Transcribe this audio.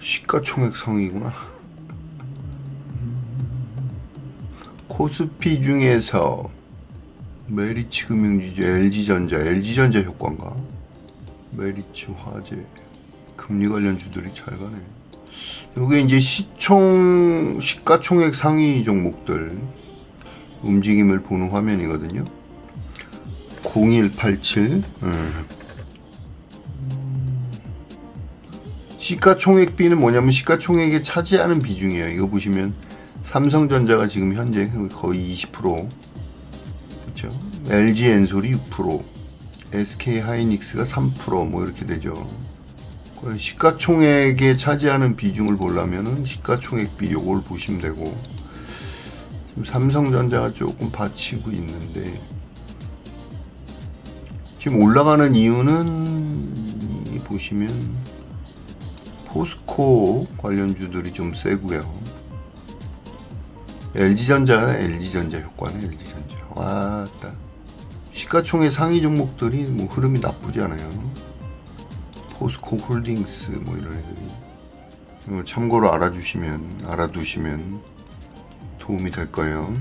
시가총액 상위구나. 코스피 중에서 메리츠 금융지주, LG전자, LG전자 효과인가? 메리츠 화재, 금리 관련 주들이 잘 가네. 이게 이제 시총 시가총액 상위 종목들 움직임을 보는 화면이거든요. 0187. 음. 시가총액비는 뭐냐면 시가총액에 차지하는 비중이에요. 이거 보시면 삼성전자가 지금 현재 거의 20%, 그렇죠? LG 엔솔이 6%, SK 하이닉스가 3%뭐 이렇게 되죠. 그 시가총액에 차지하는 비중을 보려면은 시가총액비 요걸 보시면 되고 지금 삼성전자가 조금 받치고 있는데 지금 올라가는 이유는 이 보시면 포스코 관련주들이 좀 세고요. LG전자가 LG전자 효과네 LG전자. 왔다. 시가총액 상위 종목들이 뭐 흐름이 나쁘지 않아요. 포스코 홀딩스 뭐 이런 애들이 이거 참고로 알아주시면 알아두시면 도움이 될 거예요.